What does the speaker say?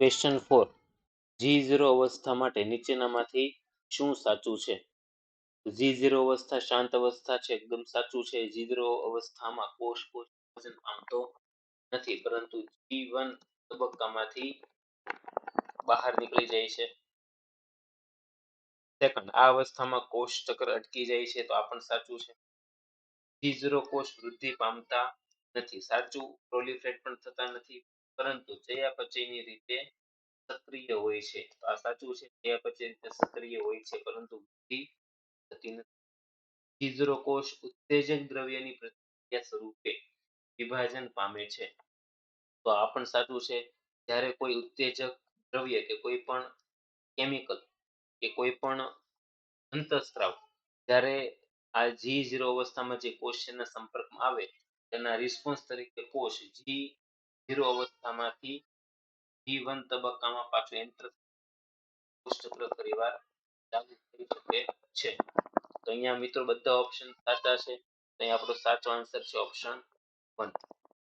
Question four G zero અવસ્થા માટે નીચેનામાંથી શું સાચું છે? જી ઝીરો અવસ્થા શાંત અવસ્થા છે, એકદમ સાચું છે. જી ઝીરો અવસ્થામાં કોષ કોષ પામતો નથી, પરંતુ જી વન તબક્કામાંથી બહાર નીકળી જાય છે. સેકન્ડ આ અવસ્થામાં કોષ ચક્ર અટકી જાય છે, તો આ પણ સાચું છે. જી ઝીરો કોષ વૃદ્ધિ પામતા નથી, સાચું પ્રોલિફેટ પણ થતા નથી. પરંતુ ચયાપચયની રીતે સક્રિય હોય છે. આ સાચું છે ચયાપચય રીતે સક્રિય હોય છે, પરંતુ વૃદ્ધિ થતી નથી. જી કોષ ઉત્તેજક દ્રવ્યની પ્રતિક્રિયા સ્વરૂપે વિભાજન પામે છે. તો આ પણ સાચું છે, જ્યારે કોઈ ઉત્તેજક દ્રવ્ય કે કોઈ પણ કેમિકલ કે કોઈ પણ અંતઃસ્ત્રાવ, જ્યારે આ જી ઝીરો અવસ્થામાં જે કોષના સંપર્કમાં આવે, તેના રિસ્પોન્સ તરીકે કોષ જી ઝીરો અવસ્થામાંથી જી વન તબક્કામાં પાછું એન્ટર ચક્ર ફરીવાર ચાલુ કરી શકે છે. તો અહીંયા મિત્રો બધા ઓપ્શન સાચા છે. તો અહીંયા આપણો સાચો આન્સર છે ઓપ્શન વન